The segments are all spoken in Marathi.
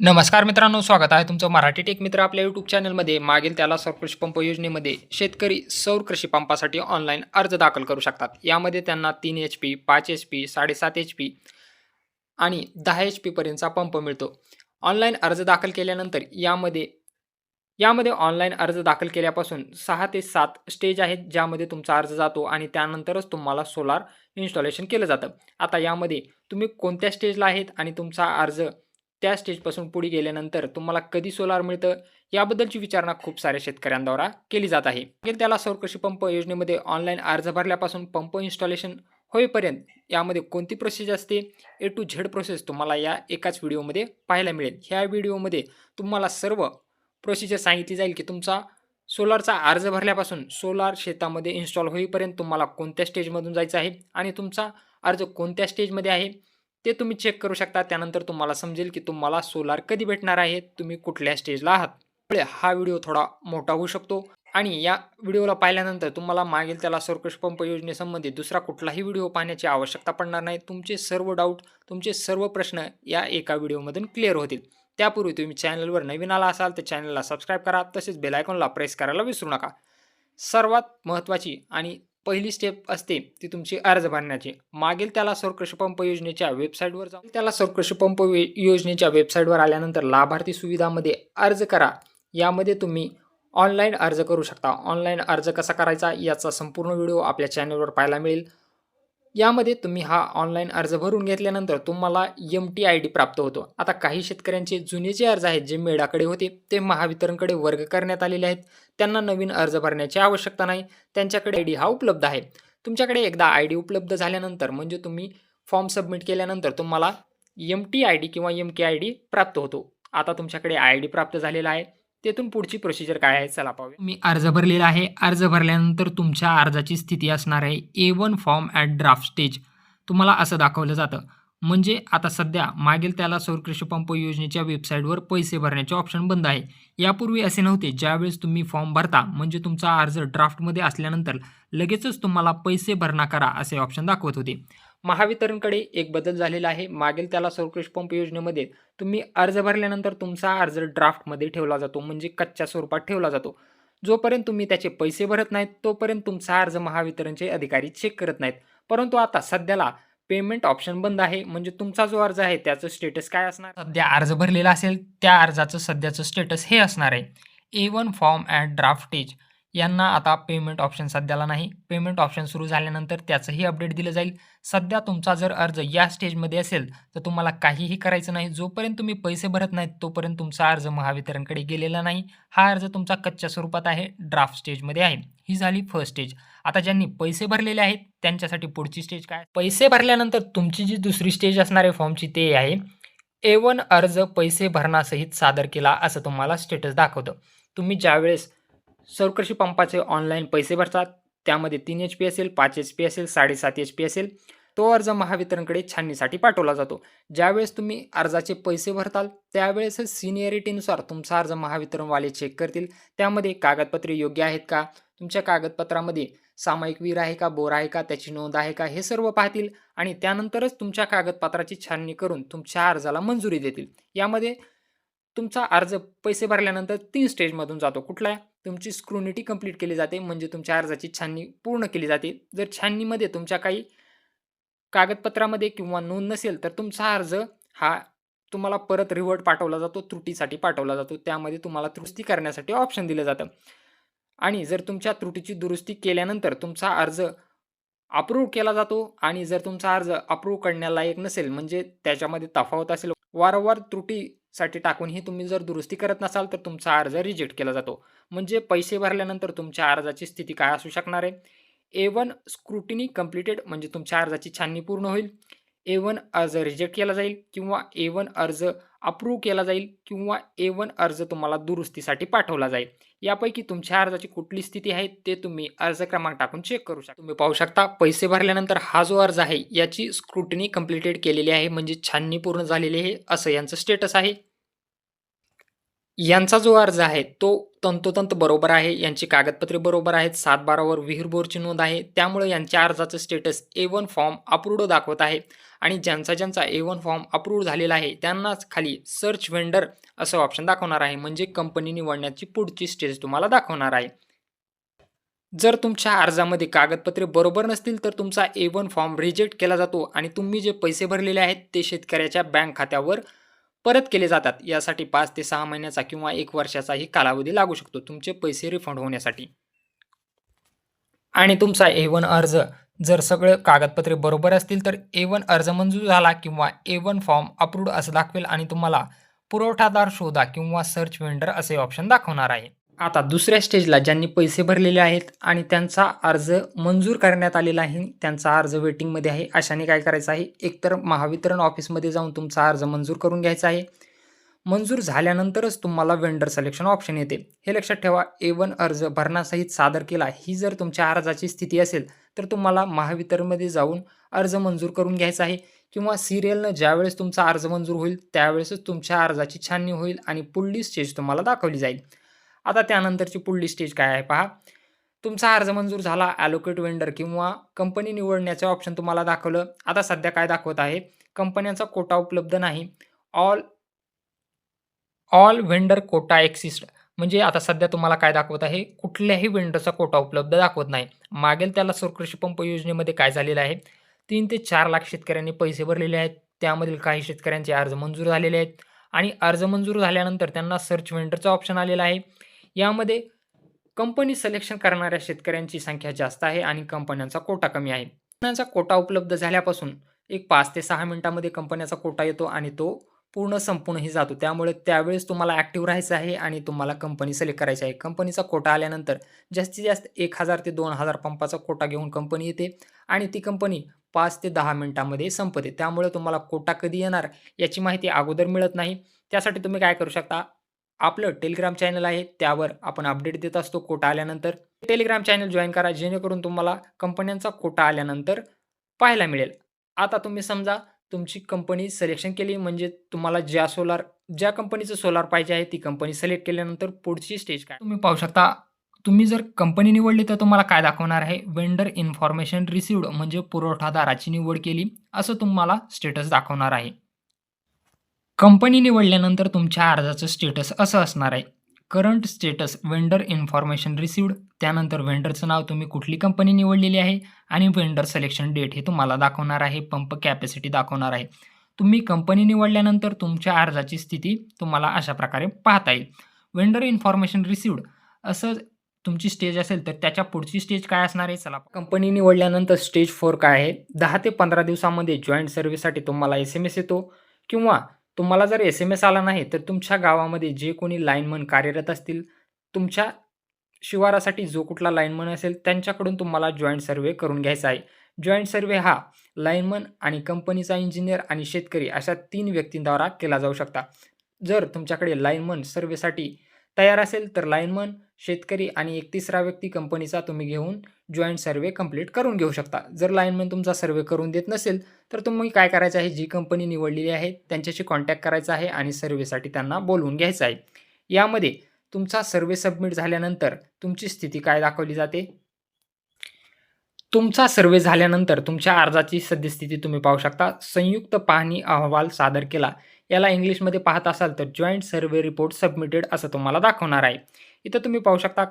नमस्कार मित्रांनो स्वागत आहे तुमचं मराठी टेक मित्र आपल्या यूट्यूब चॅनलमध्ये. मागील त्याला सौर कृषी पंप योजनेमध्ये शेतकरी सौर कृषी पंपासाठी ऑनलाईन अर्ज दाखल करू शकतात. यामध्ये त्यांना तीन एच पी पाच एच पी साडेसात एच पी आणि दहा एच पीपर्यंतचा पंप मिळतो. ऑनलाईन अर्ज दाखल केल्यानंतर यामध्ये यामध्ये ऑनलाईन अर्ज दाखल केल्यापासून सहा ते सात स्टेज आहेत ज्यामध्ये तुमचा अर्ज जातो आणि त्यानंतरच तुम्हाला सोलार इन्स्टॉलेशन केलं जातं. आता यामध्ये तुम्ही कोणत्या स्टेजला आहेत आणि तुमचा अर्ज त्या स्टेजपासून पुढे गेल्यानंतर तुम्हाला कधी सोलार मिळतं याबद्दलची विचारणा खूप साऱ्या शेतकऱ्यांद्वारा केली जात आहे. त्याला सौर कृषी पंप योजनेमध्ये ऑनलाईन अर्ज भरल्यापासून पंप इन्स्टॉलेशन होईपर्यंत यामध्ये कोणती प्रोसेस असते? ए टू झेड प्रोसेस तुम्हाला या एकाच व्हिडिओमध्ये पाहायला मिळेल. ह्या व्हिडिओमध्ये तुम्हाला सर्व प्रोसिजर सांगितली जाईल की तुमचा सोलारचा अर्ज भरल्यापासून सोलार शेतामध्ये इन्स्टॉल होईपर्यंत तुम्हाला कोणत्या स्टेजमधून जायचं आहे आणि तुमचा अर्ज कोणत्या स्टेजमध्ये आहे? ते तुम्ही चेक करू शकता. त्यानंतर तुम्हाला समजेल की तुम्हाला सोलार कधी भेटणार आहे? तुम्ही कुठल्या स्टेजला आहात? त्यामुळे हा व्हिडिओ थोडा मोठा होऊ शकतो. आणि या व्हिडिओला पाहिल्यानंतर तुम्हाला मागील त्याला सौरकृष पंप योजनेसंबंधी दुसरा कुठलाही व्हिडिओ पाहण्याची आवश्यकता पडणार नाही. तुमचे सर्व डाऊट तुमचे सर्व प्रश्न या एका व्हिडिओमधून क्लिअर होतील. त्यापूर्वी तुम्ही चॅनलवर नवीन आला असाल तर चॅनलला सबस्क्राईब करा. तसेच बेलायकॉनला प्रेस करायला विसरू नका. सर्वात महत्त्वाची आणि पहिली स्टेप असते ती तुमची अर्ज भरण्याची. मागील त्याला सौर कृषी पंप योजनेच्या वेबसाईटवर जाऊन त्याला सौर कृषी पंप वे- योजनेच्या वेबसाईटवर आल्यानंतर लाभार्थी सुविधामध्ये अर्ज करा. यामध्ये तुम्ही ऑनलाईन अर्ज करू शकता. ऑनलाईन अर्ज कसा करायचा याचा संपूर्ण व्हिडिओ आपल्या चॅनलवर पाहायला मिळेल. यामध्ये तुम्ही हा ऑनलाईन अर्ज भरून घेतल्यानंतर तुम्हाला एम टी आय डी प्राप्त होतो. आता काही शेतकऱ्यांचे जुने जे अर्ज आहेत जे मेडाकडे होते ते महावितरणकडे वर्ग करण्यात आलेले आहेत. त्यांना नवीन अर्ज भरण्याची आवश्यकता नाही. त्यांच्याकडे आय डी हा उपलब्ध आहे. तुमच्याकडे एकदा आय डी उपलब्ध झाल्यानंतर म्हणजे तुम्ही फॉर्म सबमिट केल्यानंतर तुम्हाला एम टी आय डी किंवा एम के आय डी प्राप्त होतो. आता तुमच्याकडे आय डी प्राप्त झालेला आहे. तेथून पुढची प्रोसिजर काय आहे? चला पाहूया. मी अर्ज भरलेला आहे. अर्ज भरल्यानंतर तुमच्या अर्जाची स्थिती असणार आहे. A one form at draft stage तुम्हाला असं दाखवलं जातं. म्हणजे आता सध्या मागील त्याला सौर पंप योजनेच्या वेबसाईटवर पैसे भरण्याचे ऑप्शन बंद आहे. यापूर्वी असे नव्हते. ज्यावेळेस तुम्ही फॉर्म भरता म्हणजे तुमचा अर्ज ड्राफ्टमध्ये असल्यानंतर लगेचच तुम्हाला पैसे भरणा करा असे ऑप्शन दाखवत होते. महावितरणकडे एक बदल झालेला आहे. मागील त्याला सौर पंप योजनेमध्ये तुम्ही अर्ज भरल्यानंतर तुमचा अर्ज ड्राफ्टमध्ये ठेवला जातो म्हणजे कच्च्या स्वरूपात ठेवला जातो. जोपर्यंत तुम्ही त्याचे पैसे भरत नाहीत तोपर्यंत तुमचा अर्ज महावितरणचे अधिकारी चेक करत नाहीत. परंतु आता सध्याला पेमेंट ऑप्शन बंद आहे म्हणजे तुमचा जो अर्ज आहे त्याचं स्टेटस काय असणार? सध्या अर्ज भरलेला असेल त्या अर्जाचं सध्याचं स्टेटस हे असणार आहे. A one form at draft stage यांना आता पेमेंट ऑप्शन सध्याला नाही. पेमेंट ऑप्शन सुरू झाल्यानंतर त्याचंही अपडेट दिलं जाईल. सध्या तुमचा जर अर्ज या स्टेजमध्ये असेल तर तुम्हाला काहीही करायचं नाही. जोपर्यंत तुम्ही पैसे भरत नाहीत तोपर्यंत तुमचा अर्ज महावितरणकडे गेलेला नाही. हा अर्ज तुमचा कच्च्या स्वरूपात आहे ड्राफ्ट स्टेजमध्ये आहे. ही झाली फर्स्ट स्टेज आता ज्यांनी पैसे भरलेले आहेत त्यांच्यासाठी पुढची स्टेज काय? पैसे भरल्यानंतर तुमची जी दुसरी स्टेज असणार आहे फॉर्मची ते आहे ए वन अर्ज पैसे भरणासहित सादर केला असं तुम्हाला स्टेटस दाखवतं. तुम्ही ज्यावेळेस सौरकृषी पंपाचे ऑनलाईन पैसे भरतात. त्यामध्ये तीन एच पी असेल पाच एच पी असेल साडेसात एच पी असेल. तो अर्ज महावितरणकडे छाननीसाठी पाठवला जातो. ज्यावेळेस तुम्ही अर्जाचे पैसे भरताल त्यावेळेस सिनियरिटीनुसार तुमचा अर्ज महावितरणवाले चेक करतील. त्यामध्ये कागदपत्रे योग्य आहेत का? तुमच्या कागदपत्रामध्ये सामायिक वीर आहे का बोर आहे का त्याची नोंद आहे का हे सर्व पाहतील आणि त्यानंतरच तुमच्या कागदपत्राची छाननी करून तुमच्या अर्जाला मंजुरी देतील. यामध्ये तुमचा अर्ज पैसे भरल्यानंतर तीन स्टेजमधून जातो. कुठला? तुमची स्क्रुनिटी कंप्लीट केली जाते म्हणजे तुमच्या अर्जाची छाननी पूर्ण केली जाते. जर छाननीमध्ये तुमच्या काही कागदपत्रामध्ये किंवा नोंद नसेल तर तुमचा अर्ज हा तुम्हाला परत रिवर्ट पाठवला जातो त्रुटीसाठी पाठवला जातो. त्यामध्ये तुम्हाला दुरुस्ती करण्यासाठी ऑप्शन दिलं जातं. आणि जर तुमच्या त्रुटीची दुरुस्ती केल्यानंतर तुमचा अर्ज अप्रूव्ह केला जातो आणि जर तुमचा अर्ज अप्रूव्ह करण्यालायक नसेल म्हणजे त्याच्यामध्ये तफावत असेल वारंवार त्रुटी साठी टाकूनही तुम्ही जर दुरुस्ती करत नसाल तर तुमचा अर्ज रिजेक्ट केला जातो. म्हणजे पैसे भरल्यानंतर तुमच्या अर्जाची स्थिती काय असू शकणार आहे? ए वन स्क्रुटिनी कम्प्लिटेड म्हणजे तुमच्या अर्जाची छाननी पूर्ण होईल. ए वन अर्ज रिजेक्ट केला जाईल किंवा ए वन अर्ज अप्रूव्ह केला जाईल किंवा ए वन अर्ज तुम्हाला दुरुस्तीसाठी पाठवला जाईल. यापैकी तुमच्या अर्जाची कुठली स्थिती आहे ते तुम्ही अर्ज क्रमांक टाकून चेक करू शकता. तुम्ही पाहू शकता पैसे भरल्यानंतर हा जो अर्ज आहे याची स्क्रुटिनी कम्प्लिटेड केलेली आहे म्हणजे छाननी पूर्ण झालेली आहे असं यांचं स्टेटस आहे. यांचा जो अर्ज आहे तो तंतोतंत बरोबर आहे यांची कागदपत्रे बरोबर आहेत सात बारावर विहीर बोरची नोंद आहे त्यामुळे यांच्या अर्जाचं status A one form approved दाखवत आहे आणि ज्यांचा ज्यांचा ए वन फॉर्म अप्रूव्ड झालेला आहे त्यांनाच खाली सर्च वेंडर असं ऑप्शन दाखवणार आहे म्हणजे कंपनी निवडण्याची पुढची स्टेज तुम्हाला दाखवणार आहे. जर तुमच्या अर्जामध्ये कागदपत्रे बरोबर नसतील तर तुमचा ए वन फॉर्म रिजेक्ट केला जातो आणि तुम्ही जे पैसे भरलेले आहेत ते शेतकऱ्याच्या बँक खात्यावर परत केले जातात. यासाठी पाच ते सहा महिन्याचा किंवा एक वर्षाचाही कालावधी लागू शकतो. तुमचे पैसे रिफंड होण्यासाठी. आणि तुमचा ए वन अर्ज जर सगळं कागदपत्रे बरोबर असतील तर ए वन अर्ज मंजूर झाला किंवा ए वन फॉर्म अप्रूव्ड असं दाखवेल आणि तुम्हाला पुरवठादार शोधा किंवा सर्च वेंडर असे ऑप्शन दाखवणार आहे. आता दुसऱ्या स्टेजला ज्यांनी पैसे भरलेले आहेत आणि त्यांचा अर्ज मंजूर करण्यात आलेला आहे त्यांचा अर्ज वेटिंगमध्ये आहे अशाने काय करायचं आहे? एकतर महावितरण ऑफिसमध्ये जाऊन तुमचा अर्ज मंजूर करून घ्यायचा आहे. मंजूर झाल्यानंतरच तुम्हाला वेंडर सिलेक्शन ऑप्शन येते. हे लक्षात ठेवा ए वन अर्ज भरणासहित सादर केला ही जर तुमच्या अर्जाची स्थिती असेल तर तुम्हाला महावितरणमध्ये जाऊन अर्ज मंजूर करून घ्यायचा आहे. किंवा सिरियलनं ज्यावेळेस तुमचा अर्ज मंजूर होईल त्यावेळेसच तुमच्या अर्जाची छाननी होईल आणि पुढली स्टेज तुम्हाला दाखवली जाईल. आता त्यानंतरची पुढली स्टेज काय आहे पहा. तुमचा अर्ज मंजूर झाला ॲलोकेट वेंडर किंवा कंपनी निवडण्याचे ऑप्शन तुम्हाला दाखवलं. आता सध्या काय दाखवत आहे? कंपन्यांचा कोटा उपलब्ध नाही. All all vendor quota exist म्हणजे आता सध्या तुम्हाला काय दाखवत आहे? कुठल्याही वेंडरचा कोटा उपलब्ध दाखवत नाही. मागेल त्याला कृषी पंप योजनेमध्ये काय झालेलं आहे? तीन ते चार लाख शेतकऱ्यांनी पैसे भरलेले आहेत. त्यामधील काही शेतकऱ्यांचे अर्ज मंजूर झालेले आहेत. आणि अर्ज मंजूर झाल्यानंतर त्यांना सर्च वेंडरचा ऑप्शन आलेला आहे. यामध्ये कंपनी सिलेक्शन करणाऱ्या शेतकऱ्यांची संख्या जास्त आहे आणि कंपन्यांचा कोटा कमी आहे. कंपन्यांचा कोटा उपलब्ध झाल्यापासून एक पाच ते सहा मिनिटामध्ये कंपन्याचा कोटा येतो आणि तो पूर्ण संपूर्णही जातो. त्यामुळे त्यावेळेस तुम्हाला ॲक्टिव्ह राहायचं आहे आणि तुम्हाला कंपनी सिलेक्ट करायची आहे. कंपनीचा कोटा आल्यानंतर जास्तीत जास्त एक हजार ते दोन हजार पंपाचा कोटा घेऊन कंपनी येते आणि ती कंपनी पाच ते दहा मिनिटांमध्ये संपते. त्यामुळे तुम्हाला कोटा कधी येणार याची माहिती अगोदर मिळत नाही. त्यासाठी तुम्ही काय करू शकता? आपलं टेलिग्राम चॅनल आहे त्यावर आपण अपडेट देत असतो कोटा आल्यानंतर. टेलिग्राम चॅनल जॉईन करा जेणेकरून तुम्हाला कंपन्यांचा कोटा आल्यानंतर पाहायला मिळेल. आता तुम्ही समजा तुमची कंपनी सिलेक्शन केली म्हणजे तुम्हाला ज्या सोलार ज्या कंपनीचं सोलार पाहिजे आहे ती कंपनी सिलेक्ट केल्यानंतर पुढची स्टेज काय? तुम्ही पाहू शकता तुम्ही जर कंपनी निवडली तर तुम्हाला काय दाखवणार आहे? वेंडर इन्फॉर्मेशन रिसिवड म्हणजे पुरवठादाराची निवड केली असं तुम्हाला स्टेटस दाखवणार आहे. कंपनी निवडल्यानंतर तुमच्या अर्जाचं स्टेटस असं असणार आहे. Current status vendor information received त्यानंतर वेंडरचं नाव तुम्ही कुठली कंपनी निवडलेली आहे आणि वेंडर सिलेक्शन डेट हे तुम्हाला दाखवणार आहे पंप कॅपॅसिटी दाखवणार आहे. तुम्ही कंपनी निवडल्यानंतर तुमच्या अर्जाची स्थिती तुम्हाला अशा प्रकारे पाहता येईल. वेंडर इन्फॉर्मेशन रिसिवड असं तुमची स्टेज असेल तर त्याच्या पुढची स्टेज काय असणार आहे? चला कंपनी निवडल्यानंतर स्टेज फोर काय आहे? दहा ते पंधरा दिवसामध्ये जॉईंट सर्व्हिससाठी तुम्हाला एस एम एस येतो किंवा तुम्हाला जर एस एम एस आला नाही तर तुमच्या गावामध्ये जे कोणी लाईनमन कार्यरत असतील तुमच्या शिवारासाठी जो कुठला लाईनमन असेल त्यांच्याकडून तुम्हाला जॉईंट सर्वे करून घ्यायचा आहे. जॉईंट सर्वे हा लाईनमन आणि कंपनीचा इंजिनियर आणि शेतकरी अशा तीन व्यक्तींद्वारा केला जाऊ शकता. जर तुमच्याकडे लाईनमन सर्वेसाठी तयार असेल तर लाईनमन शेतकरी आणि एक तिसरा व्यक्ती कंपनीचा तुम्ही घेऊन जॉईंट सर्वे कंप्लीट करून घेऊ शकता. जर लाईनमन तुमचा सर्वे करून देत नसेल तर तुम्ही काय करायचं आहे? जी कंपनी निवडलेली आहे त्यांच्याशी कॉन्टॅक्ट करायचा आहे आणि सर्वेसाठी त्यांना बोलवून घ्यायचं आहे. यामध्ये तुमचा सर्वे सबमिट झाल्यानंतर तुमची स्थिती काय दाखवली जाते? तुमचा सर्वे झाल्यानंतर तुमच्या अर्जाची सद्यस्थिती तुम्ही पाहू शकता. संयुक्त पाहणी अहवाल सादर केला. याला इंग्लिशमध्ये पाहत असाल तर जॉईंट सर्वे रिपोर्ट सबमिटेड असं तुम्हाला दाखवणार आहे. इथं तुम्ही पाहू शकता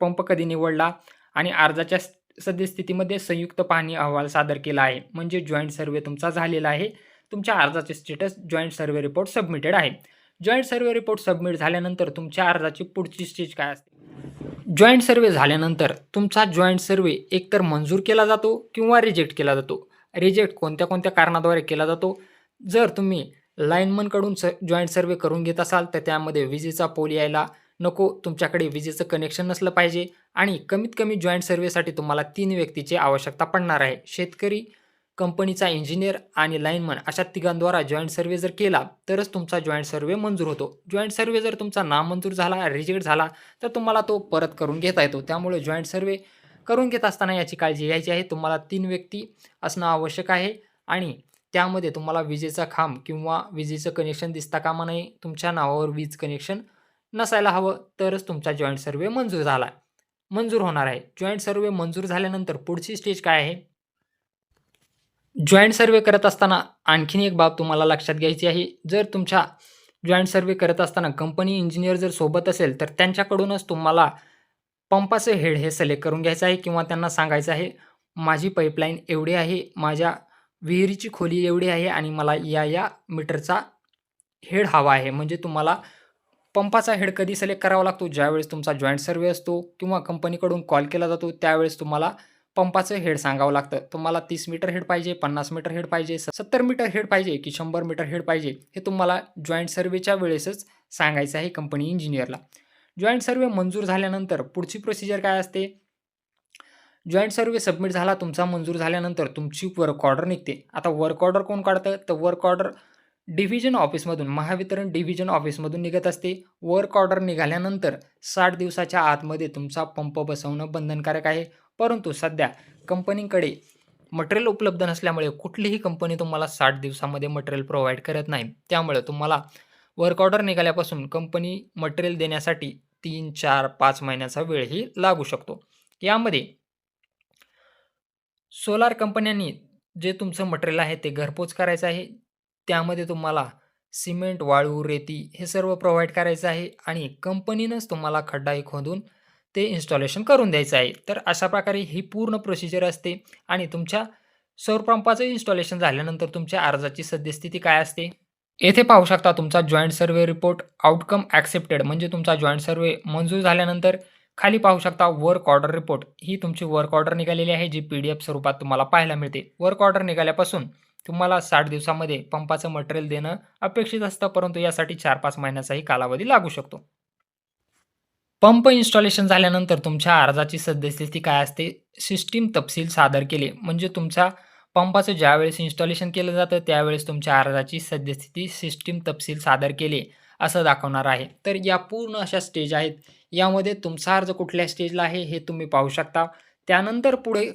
पंप कधी निवडला आणि अर्जाच्या सद्यस्थितीमध्ये संयुक्त पाहणी अहवाल सादर केला आहे. म्हणजे जॉईंट सर्वे तुमचा झालेला आहे. तुमच्या अर्जाचे status joint survey report submitted आहे. जॉईंट सर्वे रिपोर्ट सबमिट झाल्यानंतर तुमच्या अर्जाची पुढची स्टेज काय असते? जॉईंट सर्वे झाल्यानंतर तुमचा जॉईंट सर्वे एकतर मंजूर केला जातो किंवा रिजेक्ट केला जातो. रिजेक्ट कोणत्या कोणत्या कारणाद्वारे केला जातो? जर तुम्ही लाईनमनकडून स जॉईंट सर्वे करून घेत असाल तर त्यामध्ये विजेचा पोल यायला नको. तुमच्याकडे विजेचं कनेक्शन नसलं पाहिजे आणि कमीत कमी जॉईंट सर्वेसाठी तुम्हाला तीन व्यक्तीची आवश्यकता पडणार आहे. शेतकरी कंपनीचा इंजिनियर आणि लाईनमन अशा तिघांद्वारा जॉईंट सर्वे जर केला तरच तुमचा जॉईंट सर्वे मंजूर होतो. जॉईंट सर्वे जर तुमचा नामंजूर झाला रिजेक्ट झाला तर तुम्हाला तो परत करून घेता येतो. त्यामुळे जॉईंट सर्वे करून घेत असताना याची काळजी घ्यायची आहे. तुम्हाला तीन व्यक्ती असणं आवश्यक आहे आणि त्यामध्ये तुम्हाला विजेचा खांब किंवा विजेचं कनेक्शन दिसता कामा नाही तुमच्या नावावर वीज कनेक्शन नसायला हवं. तरच तुमचा जॉईंट सर्वे मंजूर झाला. मंजूर होणार आहे. जॉईंट सर्वे मंजूर झाल्यानंतर पुढची स्टेज काय आहे? जॉईंट सर्वे करत असताना आणखीन एक बाब तुम्हाला लक्षात घ्यायची आहे. जर तुमच्या जॉईंट सर्वे करत असताना कंपनी इंजिनियर जर सोबत असेल तर त्यांच्याकडूनच तुम्हाला पंपाचं हेड हे सिलेक्ट करून घ्यायचं आहे किंवा त्यांना सांगायचं आहे माझी पाईपलाईन एवढी आहे. माझ्या विहिरीची खोली एवढी आहे आणि मला या या मीटरचा हेड हवा आहे. म्हणजे तुम्हाला पंपाचा हेड कधी सिलेक्ट करावा लागतो? ज्यावेळेस तुमचा जॉईंट सर्वे असतो किंवा कंपनीकडून कॉल केला जातो त्यावेळेस तुम्हाला पंपाचं हेड सांगावं लागतं. तुम्हाला तीस मीटर हेड पाहिजे पन्नास मीटर हेड पाहिजे सत्तर मीटर हेड पाहिजे की शंभर मीटर हेड पाहिजे हे तुम्हाला जॉईंट सर्वेच्या वेळेसच सांगायचं आहे कंपनी इंजिनियरला जॉईंट सर्वे मंजूर झाल्यानंतर पुढची प्रोसिजर काय असते? जॉईंट सर्वे सबमिट झाला तुमचा मंजूर झाल्यानंतर तुमची वर्क ऑर्डर निघते. आता वर्क ऑर्डर कोण काढतं? तर वर्क ऑर्डर डिव्हिजन ऑफिसमधून महावितरण डिव्हिजन ऑफिसमधून निघत असते. वर्क ऑर्डर निघाल्यानंतर साठ दिवसाच्या आतमध्ये तुमचा पंप बसवणं बंधनकारक आहे. परंतु सध्या कंपनीकडे मटेरियल उपलब्ध नसल्यामुळे कुठलीही कंपनी तुम्हाला साठ दिवसामध्ये मटेरियल प्रोव्हाइड करत नाही. त्यामुळे तुम्हाला वर्क ऑर्डर निघाल्यापासून कंपनी मटेरियल देण्यासाठी तीन चार पाच महिन्याचा वेळही लागू शकतो. यामध्ये सोलार कंपन्यांनी जे तुमचं मटेरियल आहे ते घरपोच करायचं आहे. त्यामध्ये तुम्हाला सिमेंट वाळू रेती हे सर्व प्रोव्हाइड करायचं आहे आणि कंपनीनंच तुम्हाला खड्डाही खोदून ते इन्स्टॉलेशन करून द्यायचं आहे. तर अशा प्रकारे ही पूर्ण प्रोसिजर असते आणि तुमच्या सौरपंपाचं इन्स्टॉलेशन झाल्यानंतर तुमच्या अर्जाची सद्यस्थिती काय असते? येथे पाहू शकता तुमचा joint survey report outcome accepted म्हणजे तुमचा जॉईंट सर्वे मंजूर झाल्यानंतर खाली पाहू शकता वर्क ऑर्डर रिपोर्ट ही तुमची वर्क ऑर्डर निघालेली आहे जी पी डी एफ स्वरूपात तुम्हाला पाहायला मिळते. वर्क ऑर्डर निघाल्यापासून तुम्हाला साठ दिवसामध्ये पंपाचं मटेरियल देणं अपेक्षित असतं परंतु यासाठी चार पाच महिन्याचाही कालावधी लागू शकतो. पंप इन्स्टॉलेशन झाल्यानंतर तुमच्या अर्जाची सद्यस्थिती काय असते? सिस्टीम तपशील सादर केले. म्हणजे तुमच्या पंपाचं ज्यावेळेस इन्स्टॉलेशन केलं जातं त्यावेळेस तुमच्या अर्जाची सद्यस्थिती सिस्टीम तपशील सादर केले असं दाखवणार आहे. तर या पूर्ण अशा स्टेज आहेत. यामध्ये तुमचा अर्ज कुठल्या स्टेजला आहे हे तुम्ही पाहू शकता. त्यानंतर पुढे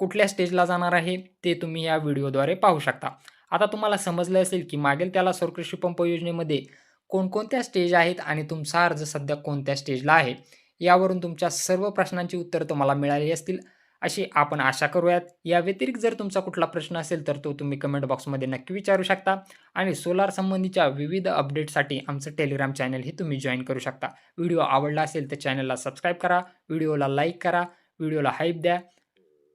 कुठल्या स्टेजला जाणार आहे ते तुम्ही या व्हिडिओद्वारे पाहू शकता. आता तुम्हाला समजलं असेल की मागील त्याला सरकृषी पंप योजनेमध्ये कोणकोणत्या स्टेज आहेत आणि तुमचा अर्ज सध्या कोणत्या स्टेजला आहे यावरून तुमच्या सर्व प्रश्नांची उत्तरं तुम्हाला मिळाली असतील. अशी आपण आशा करूयात. या व्यतिरिक्त जर तुमचा कुठला प्रश्न असेल तर तो तुम्ही कमेंट बॉक्समध्ये नक्की विचारू शकता आणि सोलार संबंधीच्या विविध अपडेटसाठी आमचं टेलिग्राम चॅनल हे तुम्ही जॉईन करू शकता. व्हिडिओ आवडला असेल तर चॅनलला सबस्क्राईब करा व्हिडिओला लाईक करा व्हिडिओला हाईप द्या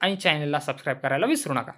आणि चॅनलला सबस्क्राईब करायला विसरू नका.